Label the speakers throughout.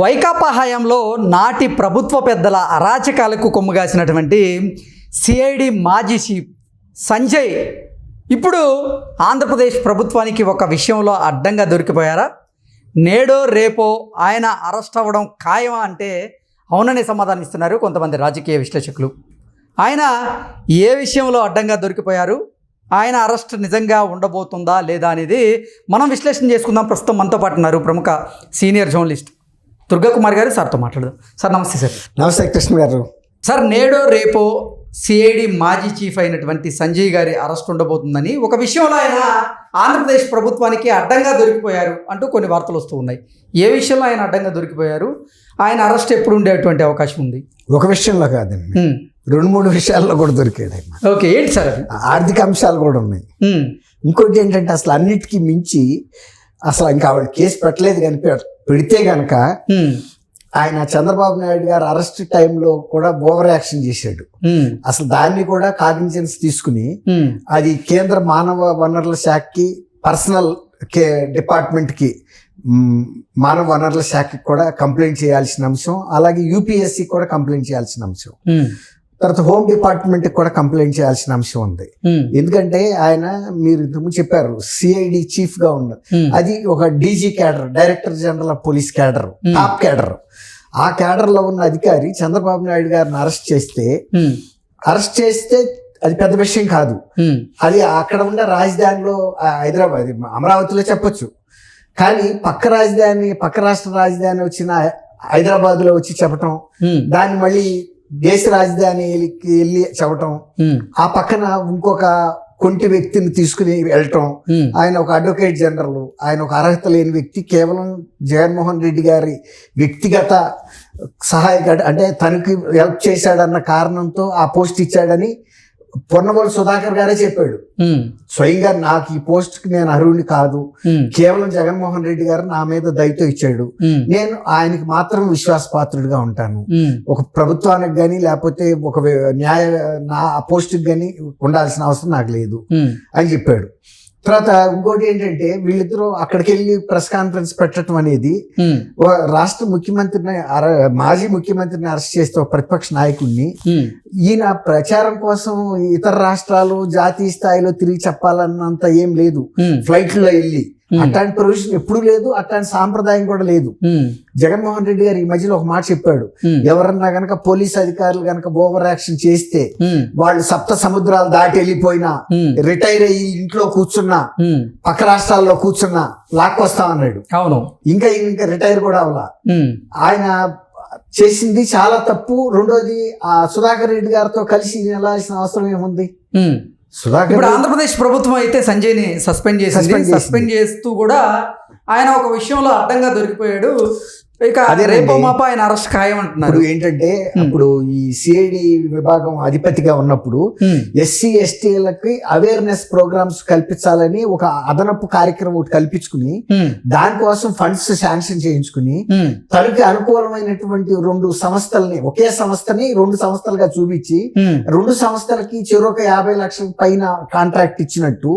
Speaker 1: వైకాపా హయాంలో నాటి ప్రభుత్వ పెద్దల అరాచకాలకు కొమ్ముగాసినటువంటి సిఐడి మాజీ చీఫ్ సంజయ్ ఇప్పుడు ఆంధ్రప్రదేశ్ ప్రభుత్వానికి ఒక విషయంలో అడ్డంగా దొరికిపోయారా? నేడో రేపో ఆయన అరెస్ట్ అవ్వడం ఖాయమా అంటే అవుననే సమాధానం ఇస్తున్నారు కొంతమంది రాజకీయ విశ్లేషకులు. ఆయన ఏ విషయంలో అడ్డంగా దొరికిపోయారు? ఆయన అరెస్ట్ నిజంగా ఉండబోతుందా లేదా అనేది మనం విశ్లేషణ చేసుకుందాం. ప్రస్తుతం మనతో పాటు ఉన్నారు ప్రముఖ సీనియర్ జర్నలిస్ట్ దుర్గా కుమార్ గారు సార్తో మాట్లాడదాం. సార్ నమస్తే సార్.
Speaker 2: నమస్తే కృష్ణ గారు.
Speaker 1: సార్ నేడో రేపో సిఐడి మాజీ చీఫ్ అయినటువంటి సంజయ్ గారి అరెస్ట్ ఉండబోతుందని ఒక విషయంలో ఆయన ఆంధ్రప్రదేశ్ ప్రభుత్వానికి అడ్డంగా దొరికిపోయారు అంటూ కొన్ని వార్తలు వస్తూ ఉన్నాయి. ఏ విషయంలో ఆయన అడ్డంగా దొరికిపోయారు? ఆయన అరెస్ట్ ఎప్పుడు ఉండేటువంటి అవకాశం ఉంది?
Speaker 2: ఒక విషయంలో కాదండి. రెండు మూడు విషయాల్లో కూడా దొరికాడు ఆయన
Speaker 1: ఓకే ఏంటి సార్
Speaker 2: ఆర్థిక అంశాలు కూడా ఉన్నాయి. ఇంకోటి ఏంటంటే అసలు అన్నిటికీ మించి అసలు ఇంకా ఆవిడ కేసు పెట్టలేదు కానీ పెడితే గనక. ఆయన చంద్రబాబు నాయుడు గారు అరెస్ట్ టైంలో కూడా ఓవర్ యాక్షన్ చేశాడు. అసలు దాన్ని కూడా కాగ్నిజెన్స్ తీసుకుని. అది కేంద్ర మానవ వనరుల శాఖకి పర్సనల్ కే డిపార్ట్మెంట్కి మానవ వనరుల శాఖకి కూడా కంప్లైంట్ చేయాల్సిన అంశం అలాగే యూపీఎస్సి కూడా కంప్లైంట్ చేయాల్సిన అంశం. తర్వాత హోమ్ డిపార్ట్మెంట్కి కూడా కంప్లైంట్ చేయాల్సిన అంశం ఉంది
Speaker 1: హ్మ్.
Speaker 2: ఎందుకంటే ఆయన మీరు ఇంతకుముందు చెప్పారు సిఐడి చీఫ్గా ఉన్నారు
Speaker 1: హ్మ్.
Speaker 2: అది ఒక DG cadre director general of police cadre
Speaker 1: Hmm.
Speaker 2: Top cadre ఆ క్యాడర్లో ఉన్న అధికారి చంద్రబాబు నాయుడు గారిని అరెస్ట్ చేస్తే. అరెస్ట్ చేస్తే అది పెద్ద విషయం కాదు. అది అక్కడ ఉన్న రాజధానిలో హైదరాబాద్ అమరావతిలో చెప్పొచ్చు కానీ పక్క రాజధాని పక్క రాష్ట్ర రాజధాని వచ్చిన హైదరాబాద్లో వచ్చి చెప్పటం. దాన్ని మళ్ళీ దేశ రాజధానికి వెళ్ళి చెప్పటం. ఆ పక్కన ఇంకొక కొంటి వ్యక్తిని తీసుకుని వెళ్ళటం. ఆయన ఒక అడ్వకేట్ జనరల్ ఆయన ఒక అర్హత లేని వ్యక్తి కేవలం జగన్మోహన్ రెడ్డి గారి వ్యక్తిగత సహాయక అంటే తనకి హెల్ప్ చేశాడన్న కారణంతో ఆ పోస్ట్ ఇచ్చాడని పొన్నవోలు సుధాకర్ గారే చెప్పాడు. స్వయంగా నాకు ఈ పోస్ట్కి నేను అర్హుడిని కాదు. కేవలం జగన్మోహన్ రెడ్డి గారు నా మీద దయతో ఇచ్చాడు. నేను ఆయనకి మాత్రం విశ్వాసపాత్రుడిగా ఉంటాను. ఒక ప్రభుత్వానికి కానీ లేకపోతే ఒక న్యాయ నా పోస్ట్కి కానీ ఉండాల్సిన అవసరం నాకు లేదు. అని చెప్పాడు తర్వాత ఇంకోటి ఏంటంటే వీళ్ళిద్దరూ అక్కడికి వెళ్ళి ప్రెస్ కాన్ఫరెన్స్ పెట్టడం అనేది రాష్ట్ర ముఖ్యమంత్రిని మాజీ ముఖ్యమంత్రిని అరెస్ట్ చేస్తే ప్రతిపక్ష నాయకుడిని. ఈయన ప్రచారం కోసం ఇతర రాష్ట్రాలు జాతీయ స్థాయిలో తిరిగి చెప్పాలన్నంత ఏం లేదు. ఫ్లైట్లో వెళ్ళి. అట్లాంటి ప్రొవిజన్ ఎప్పుడూ లేదు అట్లాంటి సాంప్రదాయం కూడా లేదు. జగన్మోహన్ రెడ్డి గారు ఈ మధ్యలో ఒక మాట చెప్పాడు. ఎవరన్నా గనక పోలీస్ అధికారులు గనక ఓవర్ యాక్షన్ చేస్తే. వాళ్ళు సప్త సముద్రాలు దాటి వెళ్ళిపోయినా. రిటైర్ అయ్యి ఇంట్లో కూర్చున్నా. పక్క రాష్ట్రాల్లో కూర్చున్నా లాక్కొస్తామన్నాడు
Speaker 1: అవును
Speaker 2: ఇంకా ఇంకా రిటైర్ కూడా అవలా. ఆయన చేసింది చాలా తప్పు రెండోది ఆ సుధాకర్ రెడ్డి గారితో కలిసి వెళ్ళాల్సిన అవసరం ఏముంది. సుధాకర్
Speaker 1: ఇప్పుడు ఆంధ్రప్రదేశ్ ప్రభుత్వం అయితే సంజయ్ని సస్పెండ్ చేసింది. సస్పెండ్ చేస్తూ కూడా ఆయన ఒక విషయంలో అడ్డంగా దొరికిపోయాడు ఇక. రేపో మాప ఆయన అరెస్ట్ ఖాయం అంటున్నారు
Speaker 2: ఇప్పుడు ఏంటంటే అప్పుడు ఈ సిఐడి విభాగం అధిపతిగా ఉన్నప్పుడు. ఎస్సీ ఎస్టీలకి అవేర్నెస్ ప్రోగ్రామ్స్ కల్పించాలని ఒక అదనపు కార్యక్రమం ఒకటి కల్పించుకుని. దానికోసం ఫండ్స్ శాంక్షన్ చేయించుకుని. తనకి అనుకూలమైనటువంటి రెండు సంస్థల్ని ఒకే సంస్థని రెండు సంస్థలుగా చూపించి. రెండు సంస్థలకి చెరొక యాభై లక్షల పైన కాంట్రాక్ట్ ఇచ్చినట్టు.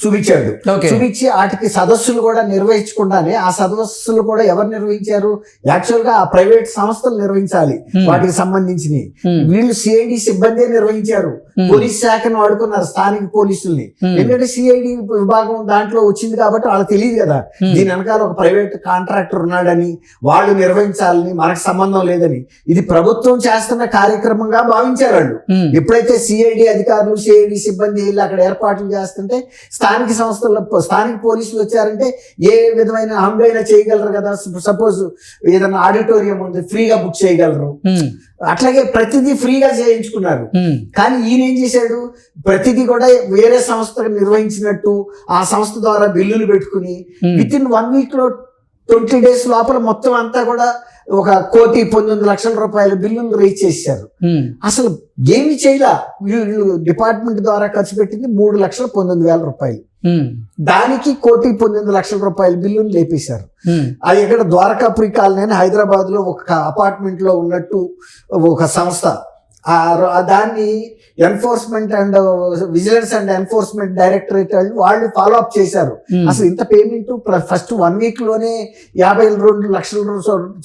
Speaker 2: చూపించాడు చూపించి వాటికి సదస్సులు కూడా నిర్వహించకుండానే ఆ సదస్సులు కూడా ఎవరు నిర్వహించారు యాక్చువల్గా ఆ ప్రైవేట్ సంస్థలు నిర్వహించాలి. వాటికి సంబంధించినవి. వీళ్ళు సిఐడి సిబ్బంది నిర్వహించారు. పోలీస్ శాఖను వాడుకున్నారు స్థానిక పోలీసుల్ని
Speaker 1: Hmm.
Speaker 2: ఎందుకంటే సిఐడి విభాగం దాంట్లో వచ్చింది కాబట్టి వాళ్ళకి తెలియదు కదా
Speaker 1: Hmm.
Speaker 2: దీని వెనకాల ఒక ప్రైవేట్ కాంట్రాక్టర్ ఉన్నాడని వాళ్ళు నిర్వహించాలని మనకు సంబంధం లేదని ఇది ప్రభుత్వం చేస్తున్న కార్యక్రమంగా భావించారు వాళ్ళు. ఎప్పుడైతే సిఐడి అధికారులు సిఐడి సిబ్బంది వెళ్ళి అక్కడ ఏర్పాట్లు చేస్తుంటే స్థానిక సంస్థల్లో స్థానిక పోలీసులు వచ్చారంటే ఏ విధమైన హంగైనా చేయగలరు కదా సపోజ్ ఏదైనా ఆడిటోరియం ఉంది ఫ్రీగా బుక్ చేయగలరు. అట్లాగే ప్రతిదీ ఫ్రీగా చేయించుకున్నారు. కానీ ఈయన ఏం చేశాడు ప్రతిదీ కూడా వేరే సంస్థ నిర్వహించినట్టు ఆ సంస్థ ద్వారా బిల్లులు పెట్టుకుని. విత్ ఇన్ వన్ వీక్లో ట్వంటీ డేస్ లోపల మొత్తం అంతా కూడా ఒక కోటి పంతొమ్మిది లక్షల రూపాయల బిల్లులు రీచ్ చేశారు. అసలు ఏమి చేయలా డిపార్ట్మెంట్ ద్వారా ఖర్చు పెట్టింది మూడు లక్షల పంతొమ్మిది వేల రూపాయలు. దానికి కోటి పంతొమ్మిది లక్షల రూపాయల బిల్లును లేపేశారు. అది ఇక్కడ ద్వారకాపురి కాలనీ అని హైదరాబాద్లో ఒక అపార్ట్మెంట్లో ఉన్నట్టు ఒక సంస్థ దాన్ని enforcement and vigilance and enforcement directorate వాళ్ళు వాళ్ళు ఫాలో అప్ చేశారు.
Speaker 1: Hmm.
Speaker 2: అసలు ఇంత పేమెంట్ ఫస్ట్ వన్ వీక్లోనే యాభై రెండు లక్షల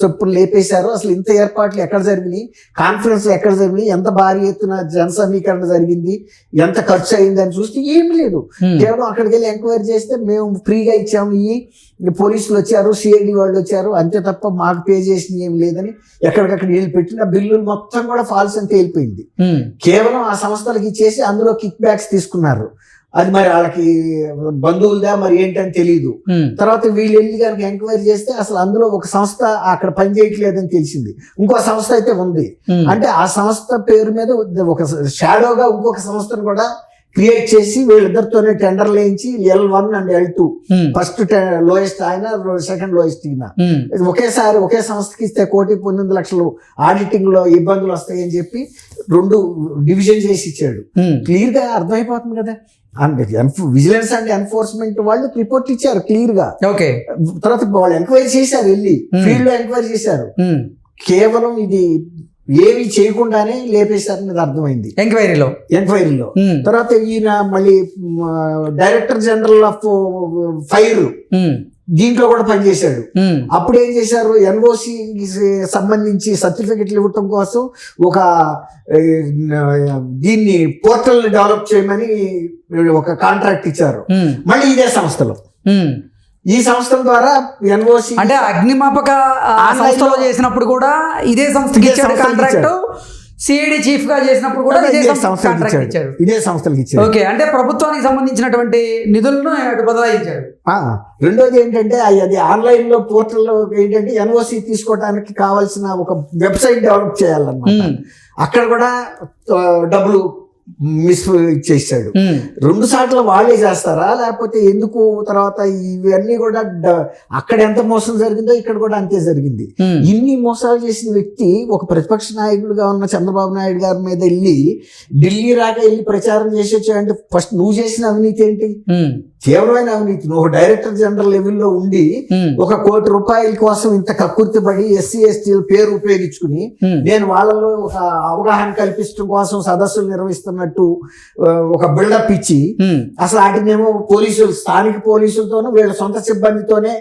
Speaker 2: చొప్పున లేపేశారు. అసలు ఇంత ఏర్పాట్లు ఎక్కడ జరిగినాయి? కాన్ఫరెన్స్ ఎక్కడ జరిగినాయి? ఎంత భారీ ఎత్తున జన సమీకరణ జరిగింది? ఎంత ఖర్చు అయింది అని చూస్తే ఏం లేదు.
Speaker 1: Hmm.
Speaker 2: కేవలం అక్కడికి వెళ్ళి ఎంక్వైరీ చేస్తే మేము ఫ్రీగా ఇచ్చాము ఇవి పోలీసులు వచ్చారు సిఐడి వాళ్ళు వచ్చారు. అంతే తప్ప మాకు పే చేసింది ఏం లేదని ఎక్కడికక్కడ వీళ్ళు పెట్టిన బిల్లులు మొత్తం కూడా ఫాల్స్ అని తేలిపోయింది కేవలం ఆ సంస్థలకు ఇచ్చేసి అందులో కిక్ బ్యాక్స్ తీసుకున్నారు. అది మరి వాళ్ళకి బంధువులదా మరి ఏంటని తెలియదు తర్వాత వీళ్ళు వెళ్ళి కనుక ఎంక్వైరీ చేస్తే అసలు అందులో ఒక సంస్థ అక్కడ పని చేయట్లేదని తెలిసింది. ఇంకో సంస్థ అయితే ఉంది. అంటే ఆ సంస్థ పేరు మీద ఒక షాడోగా ఇంకొక సంస్థను కూడా క్రియేట్ చేసి వీళ్ళిద్దరితోనే టెండర్ వేయించి L one and L two.
Speaker 1: Um,
Speaker 2: first lowest ఆయన సెకండ్ లోయెస్ట్ ఈయన. ఇది ఒకేసారి ఒకే సంస్థకి ఇస్తే కోటి పన్నెండు లక్షలు ఆడిటింగ్లో ఇబ్బందులు వస్తాయని చెప్పి రెండు డివిజన్ చేసి ఇచ్చాడు.
Speaker 1: ఉమ్,
Speaker 2: క్లియర్గా అర్థమైపోతుంది కదా. అండ్ విజిలెన్స్ అండ్ ఎన్ఫోర్స్మెంట్ వాళ్ళు రిపోర్ట్ ఇచ్చారు క్లియర్గా
Speaker 1: ఓకే.
Speaker 2: తర్వాత వాళ్ళు ఎంక్వైరీ చేశారు వెళ్ళి.
Speaker 1: Hmm.
Speaker 2: ఫీల్డ్లో ఎంక్వైరీ చేశారు. కేవలం ఇది ఏమి చేయకుండానే లేపేశారనేది అర్థమైంది.
Speaker 1: ఎంక్వైరీలో
Speaker 2: ఎంక్వైరీలో
Speaker 1: ఉమ్,
Speaker 2: తర్వాత ఈయన మళ్ళీ డైరెక్టర్ జనరల్ ఆఫ్ ఫైర్ దీంట్లో కూడా పనిచేశాడు.
Speaker 1: ఉమ్,
Speaker 2: అప్పుడు ఏం చేశారు? ఎన్ఓసి సంబంధించి సర్టిఫికెట్లు ఇవ్వటం కోసం ఒక దీన్ని పోర్టల్ డెవలప్ చేయమని ఒక కాంట్రాక్ట్ ఇచ్చారు.
Speaker 1: ఉమ్,
Speaker 2: మళ్ళీ ఇదే సంస్థలో. ఈ సంస్థల ద్వారా ఎన్ఓసి
Speaker 1: అంటే అగ్నిమాపక సంస్థలో చేసినప్పుడు కూడా ఇదే సంస్థకి ఇచ్చాడు కాంట్రాక్ట్ సిఐడి చీఫ్గా చేసినప్పుడు కూడా ఇదే సంస్థ ఇచ్చాడు.
Speaker 2: ఇదే సంస్థలకు ఇచ్చారు
Speaker 1: ఓకే అంటే ప్రభుత్వానికి సంబంధించినటువంటి నిధులను అటు బదలాయించాడు.
Speaker 2: రెండోది ఏంటంటే అది- ఆన్లైన్లో పోర్టల్లో ఏంటంటే ఎన్ఓసి తీసుకోవడానికి కావాల్సిన ఒక వెబ్సైట్ డెవలప్ చేయాలన్నమాట.
Speaker 1: ఉమ్,
Speaker 2: అక్కడ కూడా డబ్బులు మిస్ చేశాడు. రెండు సార్లు వాళ్ళే చేస్తారా? లేకపోతే ఎందుకు తర్వాత ఇవన్నీ కూడా అక్కడ ఎంత మోసం జరిగిందో ఇక్కడ కూడా అంతే జరిగింది. ఇన్ని మోసాలు చేసిన వ్యక్తి ఒక ప్రతిపక్ష నాయకుడిగా ఉన్న చంద్రబాబు నాయుడు గారి మీద వెళ్ళి ఢిల్లీ రాక వెళ్ళి ప్రచారం చేసి వచ్చాయంటే ఫస్ట్ నువ్వు చేసిన అవినీతి ఏంటి? తీవ్రమైన అవినీతి. నువ్వు డైరెక్టర్ జనరల్ లెవెల్లో ఉండి ఒక కోటి రూపాయల కోసం ఇంత కక్కుర్తి పడి ఎస్సీ ఎస్టీల పేరు ఉపయోగించుకుని నేను వాళ్ళలో ఒక అవగాహన కల్పించడం కోసం సదస్సులు నిర్వహిస్తున్నట్టు ఒక బిల్డప్ ఇచ్చి అసలు వాటినేమో పోలీసులు స్థానిక పోలీసులతోనూ వీళ్ళ సొంత సిబ్బందితోనే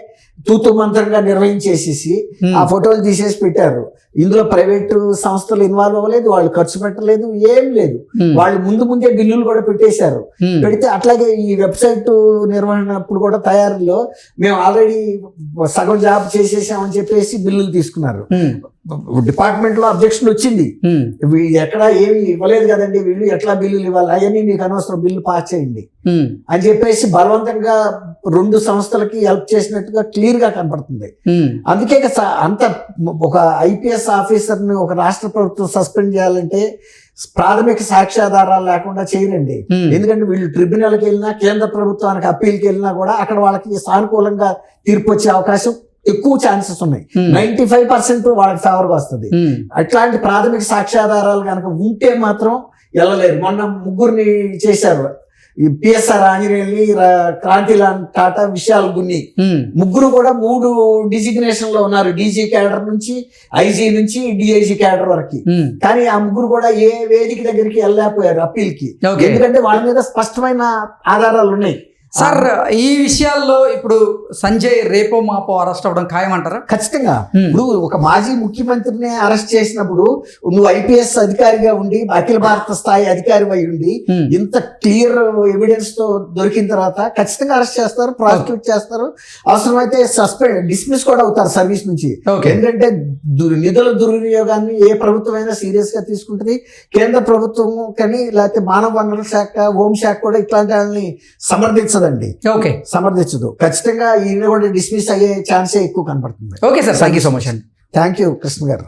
Speaker 2: తూతు మంత్రంగా నిర్వహించేసేసి
Speaker 1: ఉమ్.
Speaker 2: ఆ ఫోటోలు తీసేసి పెట్టారు. ఇందులో ప్రైవేటు సంస్థలు ఇన్వాల్వ్ అవ్వలేదు వాళ్ళు ఖర్చు పెట్టలేదు ఏం లేదు.
Speaker 1: ఉమ్,
Speaker 2: వాళ్ళు ముందు ముందే బిల్లులు కూడా పెట్టేశారు.
Speaker 1: ఉమ్,
Speaker 2: పెడితే అట్లాగే ఈ వెబ్సైట్ నిర్వహణ అప్పుడు కూడా తయారీలో మేము ఆల్రెడీ సగం జాబ్ చేసేసామని చెప్పేసి బిల్లులు తీసుకున్నారు.
Speaker 1: ఉమ్,
Speaker 2: డిపార్ట్మెంట్లో అబ్జెక్షన్ వచ్చింది ఎక్కడ ఏమి ఇవ్వలేదు కదండి వీళ్ళు ఎట్లా బిల్లులు ఇవ్వాలి? అవన్నీ మీకు అనవసరం బిల్లు పాస్ చేయండి. అని చెప్పేసి బలవంతంగా రెండు సంస్థలకి హెల్ప్ చేసినట్టుగా క్లియర్గా కనపడుతుంది అందుకే అంత ఒక ఐపీఎస్ ఆఫీసర్ని ఒక రాష్ట్ర ప్రభుత్వం సస్పెండ్ చేయాలంటే ప్రాథమిక సాక్ష్యాధారాలు లేకుండా చేయరండి. ఎందుకంటే వీళ్ళు ట్రిబ్యునల్కి వెళ్ళినా కేంద్ర ప్రభుత్వానికి అప్పీల్కి వెళ్ళినా కూడా అక్కడ వాళ్ళకి సానుకూలంగా తీర్పు వచ్చే అవకాశం ఎక్కువ ఛాన్సెస్ ఉన్నాయి.
Speaker 1: Hmm.
Speaker 2: నైన్టీ ఫైవ్ పర్సెంట్ వాళ్ళకి ఫేవర్గా వస్తుంది.
Speaker 1: ఉమ్,
Speaker 2: అట్లాంటి ప్రాథమిక సాక్ష్యాధారాలు కనుక ఉంటే మాత్రం వెళ్ళలేరు. మొన్న ముగ్గురిని చేశారు. ఈ పిఎస్ఆర్ ఆంజనేయుల్ని క్రాంతిలాల్ టాటా విశాల్ గున్ని.
Speaker 1: ఉమ్,
Speaker 2: ముగ్గురు కూడా మూడు డిజిగ్నేషన్లో ఉన్నారు. డీజీ క్యాడర్ నుంచి ఐజీ నుంచి డిఐజీ క్యాడర్ వరకు.
Speaker 1: ఉమ్,
Speaker 2: కానీ ఆ ముగ్గురు కూడా ఏ వేదిక దగ్గరికి వెళ్ళలేకపోయారు
Speaker 1: అప్పీల్కి.
Speaker 2: ఎందుకంటే వాళ్ళ మీద స్పష్టమైన ఆధారాలు ఉన్నాయి.
Speaker 1: సార్ ఈ విషయాల్లో ఇప్పుడు సంజయ్ రేపో మాపో అరెస్ట్ అవ్వడం ఖాయమంటారా?
Speaker 2: ఖచ్చితంగా. ఇప్పుడు ఒక మాజీ ముఖ్యమంత్రిని అరెస్ట్ చేసినప్పుడు నువ్వు ఐపీఎస్ అధికారిగా ఉండి అఖిల భారత స్థాయి అధికారి అయి ఉండి. ఇంత క్లియర్ ఎవిడెన్స్తో దొరికిన తర్వాత ఖచ్చితంగా అరెస్ట్ చేస్తారు ప్రాసిక్యూట్ చేస్తారు. అవసరమైతే సస్పెండ్ డిస్మిస్ కూడా అవుతారు సర్వీస్ నుంచి. ఎందుకంటే నిధుల దుర్వినియోగాన్ని ఏ ప్రభుత్వం అయినా సీరియస్గా తీసుకుంటుంది. కేంద్ర ప్రభుత్వం కానీ లేకపోతే మానవ వనరుల శాఖ హోంశాఖ కూడా ఇట్లాంటి వాళ్ళని సమర్థించదండి
Speaker 1: ఓకే.
Speaker 2: సమర్థించదు. ఖచ్చితంగా ఈయన కూడా డిస్మిస్ అయ్యే ఛాన్సే ఎక్కువ కనపడుతుంది.
Speaker 1: Okay sir. Thank you so much అండి.
Speaker 2: Thank you Krishna garu